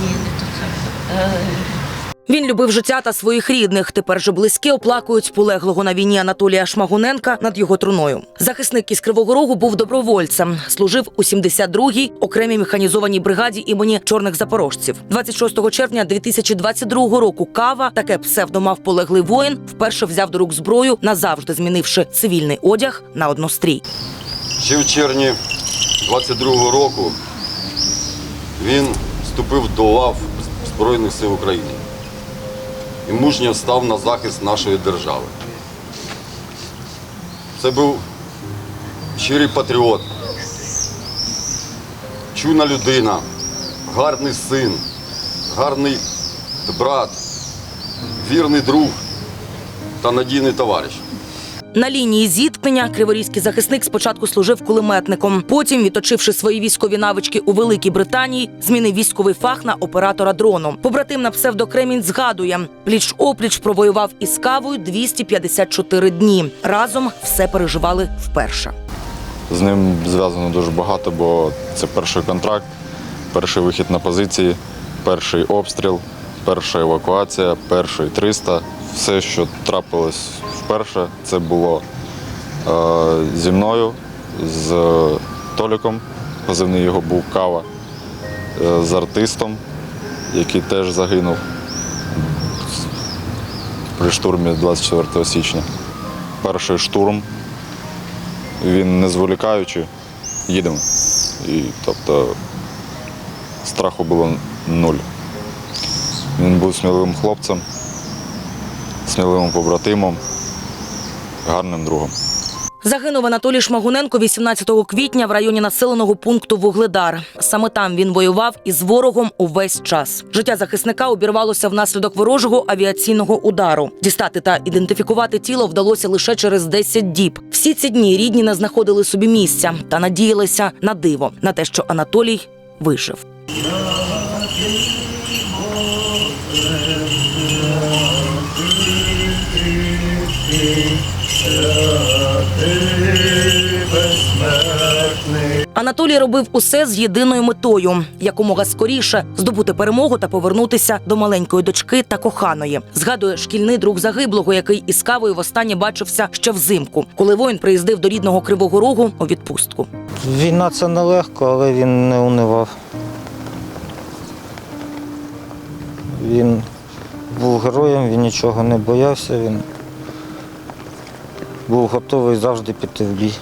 Нет, тут... Він любив життя та своїх рідних. Тепер же близькі оплакують полеглого на війні Анатолія Шмагуненка над його труною. Захисник із Кривого Рогу був добровольцем. Служив у 72-й окремій механізованій бригаді імені чорних запорожців. 26 червня 2022 року. Кава таке псевдо мав полеглий воїн. Вперше взяв до рук зброю, назавжди змінивши цивільний одяг на однострій. Ще в червні 22-го року він вступив до лав Збройних сил України і мужньо став на захист нашої держави. Це був щирий патріот, чуйна людина, гарний син, гарний брат, вірний друг та надійний товариш. На лінії зіткнення криворізький захисник спочатку служив кулеметником. Потім, відточивши свої військові навички у Великій Британії, змінив військовий фах на оператора дрону. Побратим на псевдо Кремінь згадує: пліч опліч провоював із кавою 254 дні. Разом все переживали вперше. З ним зв'язано дуже багато, бо це перший контракт, перший вихід на позиції, перший обстріл, перша евакуація, перший 300. Все, що трапилось вперше, це було е, зі мною, з Толіком, позивний його був Кава, е, з артистом, який теж загинув при штурмі 24 січня. Перший штурм він не зволікаючи, їдемо. І, тобто страху було нуль. Він був сміливим хлопцем, сміливим побратимом, гарним другом. Загинув Анатолій Шмагуненко 18 квітня в районі населеного пункту Вугледар. Саме там він воював із ворогом увесь час. Життя захисника обірвалося внаслідок ворожого авіаційного удару. Дістати та ідентифікувати тіло вдалося лише через 10 діб. Всі ці дні рідні не знаходили собі місця та надіялися на диво, на те, що Анатолій вижив. Анатолій робив усе з єдиною метою якомога скоріше здобути перемогу та повернутися до маленької дочки та коханої. Згадує шкільний друг загиблого, який із кавою востаннє бачився ще взимку, коли воїн приїздив до рідного Кривого Рогу у відпустку. Війна це нелегко, але він не унивав. Він був героєм, він нічого не боявся, він був готовий завжди піти в бій.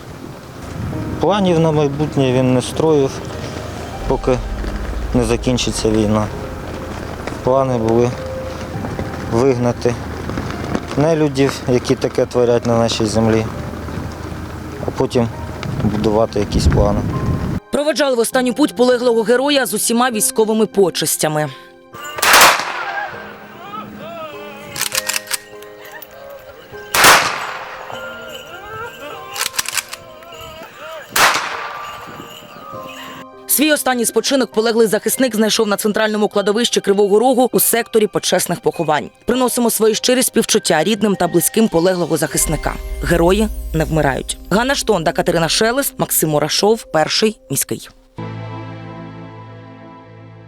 Планів на майбутнє він не строїв, поки не закінчиться війна. Плани були вигнати нелюдів, які таке творять на нашій землі, а потім будувати якісь плани. Проведжали в останню путь полеглого героя з усіма військовими почестями. Свій останній спочинок полеглий захисник знайшов на центральному кладовищі Кривого Рогу у секторі почесних поховань. Приносимо свої щирі співчуття рідним та близьким полеглого захисника. Герої не вмирають. Ганна Штонда, Катерина Шелест, Максим Мурашов, перший міський.